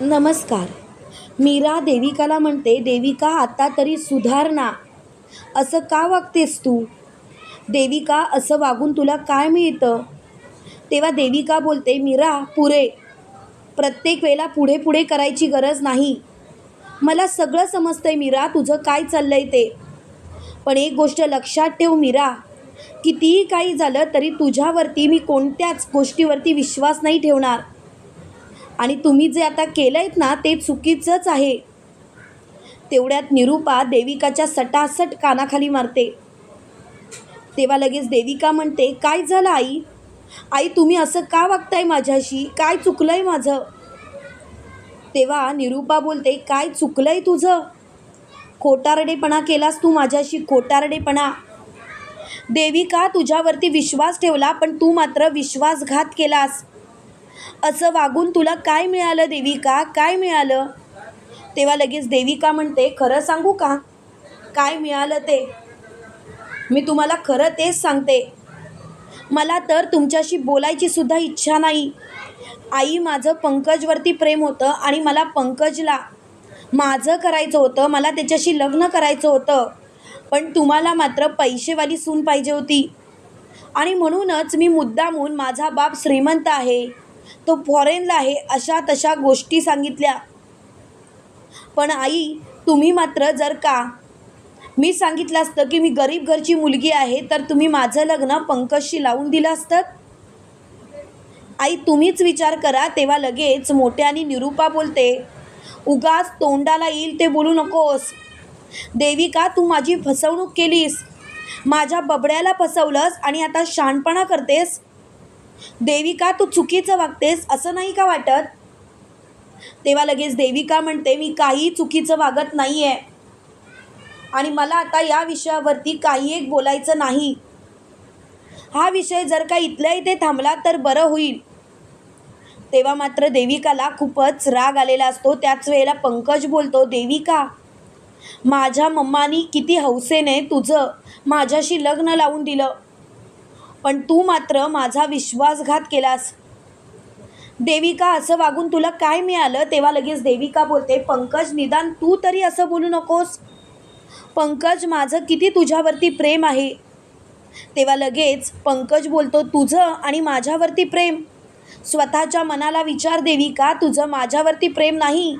नमस्कार. मीरा देविकाला म्हणते देविका आता तरी सुधारणा असं का वागतेस तू? देविका असं वागून तुला काय मिळतं? तेव्हा देविका बोलते मीरा पुरे. प्रत्येक वेळेला पुढे पुढे करायची गरज नाही. मला सगळं समजतंय मीरा तुझं काय चाललंय ते. पण एक गोष्ट लक्षात ठेव मीरा. कितीही काही झालं तरी तुझ्यावरती मी कोणत्याच गोष्टीवरती विश्वास नाही ठेवणार. आणि तुम्ही जे आता केलं आहेत ना ते चुकीचंच आहे. तेवढ्यात निरूपा देविकाच्या सटासट कानाखाली मारते. तेव्हा लगेच देविका म्हणते काय झालं आई? आई तुम्ही असं का वागताय माझ्याशी? काय चुकलंय माझं? तेव्हा निरूपा बोलते काय चुकलंय तुझं? खोटारडेपणा केलास तू माझ्याशी खोटारडेपणा. देविका तुझ्यावरती विश्वास ठेवला पण तू मात्र विश्वासघात केलास. असं वागून तुला काय मिळालं देविका? काय मिळालं? तेव्हा लगेच देविका म्हणते खरं सांगू का? काय मिळालं ते? मी तुम्हाला खरं तेच सांगते. मला तर तुमच्याशी बोलायची सुद्धा इच्छा नाही. आई माझं पंकजवरती प्रेम होतं आणि मला पंकजला माझं करायचं होतं मला त्याच्याशी लग्न करायचं होतं. पण तुम्हाला मात्र पैसेवाली सून पाहिजे होती. आणि म्हणूनच मी मुद्दामून माझा बाप श्रीमंत आहे. तो फॉरेनला आहे अशा तशा गोष्टी सांगितल्या. पण आई तुम्ही मात्र जर का मी सांगितलं असतं की मी गरीब घरची मुलगी आहे तर तुम्ही माझं लग्न पंकजशी लावून दिलं असतं? आई तुम्हीच विचार करा तेव्हा लगेच मोठ्याने निरूपा बोलते उगाच तोंडाला येईल ते बोलू नकोस. देविका तू माझी फसवणूक केलीस? माझ्या बबड्याला फसवलंस आणि आता शहाणपणा करतेस? देविका तू चुकीचं वागतेस असं नाही का वाटत? तेव्हा लगेच देविका म्हणते मी काही चुकीचं वागत नाही आहे आणि मला आता या विषयावरती काही एक बोलायचं नाही. हा विषय जर का इथल्या इथे थांबला तर बरं होईल. तेव्हा मात्र देविकाला खूपच राग आलेला असतो. त्याच वेळेला पंकज बोलतो देविका माझ्या मम्मानी किती हौसेने तुझं माझ्याशी लग्न लावून दिलं. पण तू मात्र माझा विश्वासघात केलास. देविका असं वागून तुला काय मिळालं? तेव्हा लगेच देविका बोलते पंकज निदान तू तरी असं बोलू नकोस. पंकज माझं किती तुझ्यावरती प्रेम आहे? तेव्हा लगेच पंकज बोलतो तुझं आणि माझ्यावरती प्रेम. स्वतःच्या मनाला विचार देविका तुझं माझ्यावरती प्रेम नाही.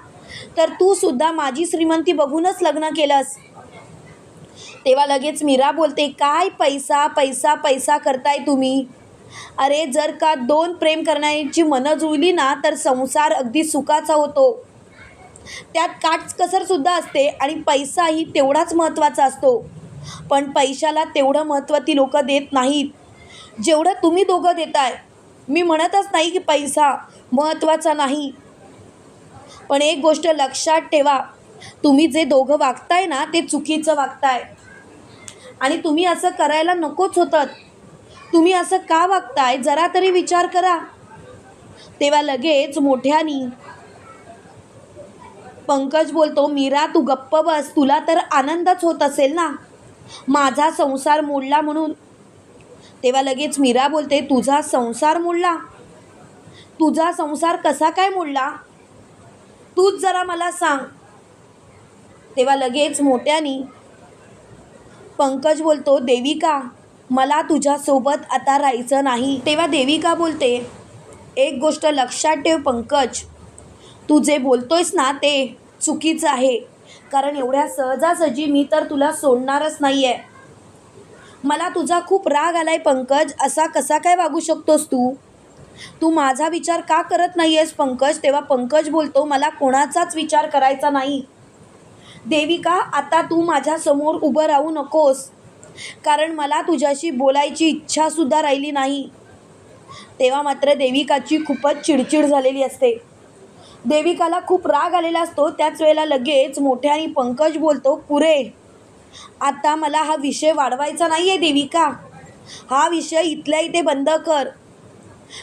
तर तू सुद्धा माझी श्रीमंती बघूनच लग्न केलंस. तेव्हा लगेच मीरा बोलते काय पैसा पैसा पैसा करताय तुम्ही? अरे जर का दोन प्रेम करण्याची मनं जुळली ना तर संसार अगदी सुखाचा होतो. त्यात काटकसरसुद्धा असते आणि पैसाही तेवढाच महत्त्वाचा असतो. पण पैशाला तेवढं महत्त्व ती लोकं देत नाहीत. जेवढं तुम्ही दोघं देताय मी म्हणतच नाही की पैसा महत्त्वाचा नाही. पण एक गोष्ट लक्षात ठेवा तुम्ही जे दोघं वागताय ना ते चुकीचं वागताय. आणि तुम्ही असं करायला नकोच होतं तुम्ही असं का वागताय? जरा तरी विचार करा. तेव्हा लगेच मोठ्यानी पंकज बोलतो मीरा तू गप्प बस. तुला तर आनंदच होत असेल ना? माझा संसार मोडला म्हणून. तेव्हा लगेच मीरा बोलते तुझा संसार मोडला? तुझा संसार कसा काय मोडला? तूच जरा मला सांग. तेव्हा लगेच मोठ्यानी पंकज बोलतो देविका मला तुझ्यासोबत आता राहायचं नाही. तेव्हा देविका बोलते एक गोष्ट लक्षात ठेव पंकज तू जे बोलतोयस ना ते चुकीचं आहे. कारण एवढ्या सहजासहजी मी तर तुला सोडणारच नाही आहे मला तुझा खूप राग आलाय पंकज असा कसा काय वागू शकतोस तू? तू माझा विचार का करत नाही आहेस पंकज? तेव्हा पंकज बोलतो मला कोणाचाच विचार करायचा नाही. देविका आता तू माझ्यासमोर उभं राहू नकोस. कारण मला तुझ्याशी बोलायची इच्छासुद्धा राहिली नाही. तेव्हा मात्र देविकाची खूपच चिडचिड झालेली असते. देविकाला खूप राग आलेला असतो. त्याच वेळेला लगेच मोठ्याने पंकज बोलतो पुरे आता मला हा विषय वाढवायचा नाही आहे देविका. हा विषय इथल्या इथे बंद कर.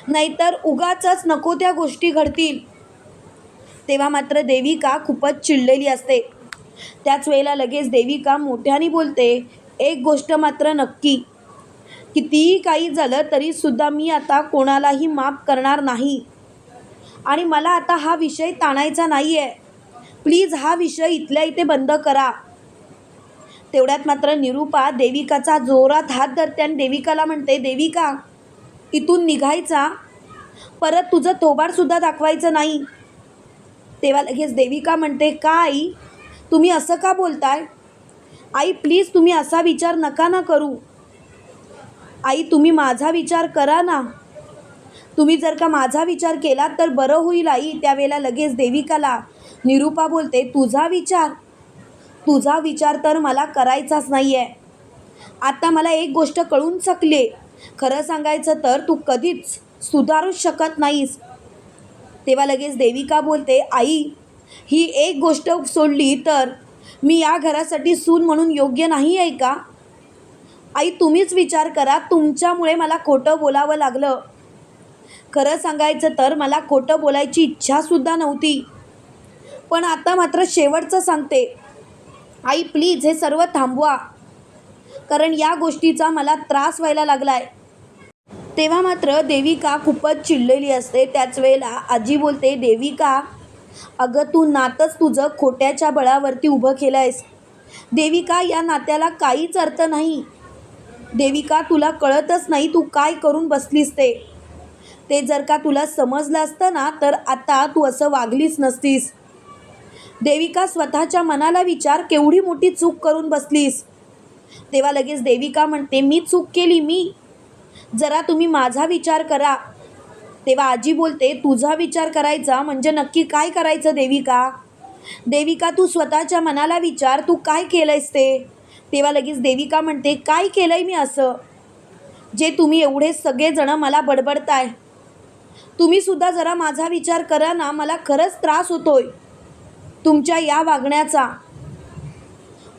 नाहीतर उगाचच नको त्या गोष्टी घडतील. तेव्हा मात्र देविका खूपच चिडलेली असते. त्याच वेळेला लगेच देविका मोठ्याने बोलते एक गोष्ट मात्र नक्की. कितीही काही झालं तरीसुद्धा मी आता कोणालाही माफ करणार नाही. आणि मला आता हा विषय ताणायचा नाही आहे प्लीज हा विषय इथल्या इथे बंद करा. तेवढ्यात मात्र निरूपा देविकाचा जोरात हात धरते आणि देविकाला म्हणते देविका इथून निघायचा. परत तुझं तोबाडसुद्धा दाखवायचं नाही. तेव्हा लगेच देविका म्हणते का आई तुम्ही असं का बोलताय? आई प्लीज तुम्ही असा विचार नका ना करू. आई तुम्ही माझा विचार करा ना. तुम्ही जर का माझा विचार केला तर बरं होईल आई. त्यावेळेला लगेच देविकाला निरूपा बोलते तुझा विचार तुझा विचार तर मला करायचाच नाही आहे आता मला एक गोष्ट कळून चकले. खरं सांगायचं तर तू कधीच सुधारूच शकत नाहीस. तेव्हा लगेच देविका बोलते आई ही एक गोष्ट सोडली तर मी या घरासाठी सून म्हणून योग्य नाही आहे का? आई तुम्हीच विचार करा तुमच्यामुळे मला खोटं बोलावं लागलं. खरं सांगायचं तर मला खोटं बोलायची इच्छासुद्धा नव्हती. पण आता मात्र शेवटचं सांगते. आई प्लीज हे सर्व थांबवा. कारण या गोष्टीचा मला त्रास व्हायला लागलाय. तेव्हा मात्र देविका खूपच चिडलेली असते. त्याच वेळेला आजी बोलते देविका अगं तू नातंच तुझं खोट्याच्या बळावरती उभं केलं आहेस देविका या नात्याला काहीच अर्थ नाही. देविका तुला कळतच नाही तू काय करून बसलीस ते. ते जर का तुला समजलं असतं ना तर आता तू असं वागलीच नसतीस. देविका स्वतःच्या मनाला विचार केवढी मोठी चूक करून बसलीस. तेव्हा लगेच देविका म्हणते मी चूक केली मी. जरा तुम्ही माझा विचार करा. तेव्हा आजी बोलते तुझा विचार करायचा म्हणजे नक्की काय करायचं देविका? देविका तू स्वतःच्या मनाला विचार तू काय केलंयस ते? तेव्हा लगेच देविका म्हणते काय केलंय मी असं? जे तुम्ही एवढे सगळेजणं मला बडबडताय. तुम्हीसुद्धा जरा माझा विचार करा ना मला खरंच त्रास होतोय तुमच्या या वागण्याचा.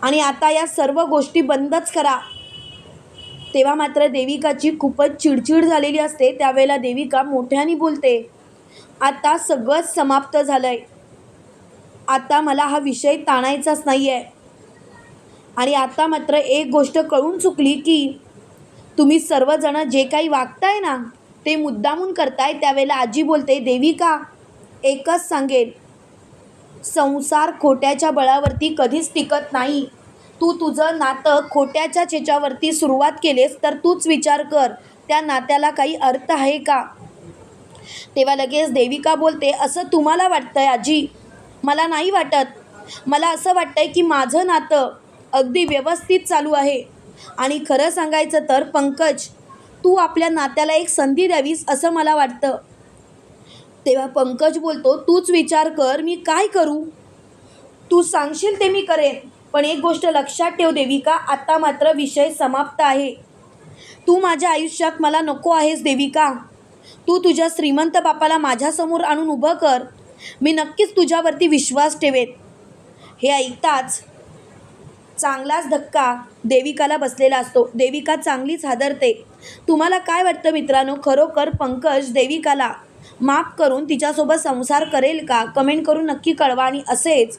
आणि आता या सर्व गोष्टी बंदच करा. तेव्हा मात्र देविकाची खूपच चिडचिड झालेली असते त्यावेळेला देविका मोठ्याने बोलते आता सगळंच समाप्त झालं आहे आता मला हा विषय ताणायचाच नाही आहे आणि आता मात्र एक गोष्ट कळून चुकली की तुम्ही सर्वजणं जे काही वागताय ना ते मुद्दामून करताय त्यावेळेला आजी बोलते देविका एकच सांगेल संसार खोट्याच्या बळावरती कधीच टिकत नाही. तू तुझं नातं खोट्याच्या चेच्यावरती सुरुवात केलेस तर तूच विचार कर त्या नात्याला काही अर्थ आहे का? तेव्हा लगेच देविका बोलते असं तुम्हाला वाटतंय आजी? मला नाही वाटत. मला असं वाटतंय की माझं नातं अगदी व्यवस्थित चालू आहे. आणि खरं सांगायचं तर पंकज तू आपल्या नात्याला एक संधी द्यावीस असं मला वाटतं. तेव्हा पंकज बोलतो तूच विचार कर मी काय करू? तू सांगशील ते मी करेन. पण एक गोष्ट लक्षात ठेव देविका आता मात्र विषय समाप्त आहे. तू माझ्या आयुष्यात मला नको आहेस देविका. तू तुझ्या श्रीमंत बापाला माझ्यासमोर आणून उभं कर. मी नक्कीच तुझ्यावरती विश्वास ठेवेत हे ऐकताच चांगलाच धक्का देविकाला बसलेला असतो. देविका चांगलीच हादरते. तुम्हाला काय वाटतं मित्रांनो? खरोखर पंकज देविकाला माफ करून तिच्यासोबत संसार करेल का? कमेंट करून नक्की कळवा. आणि असेच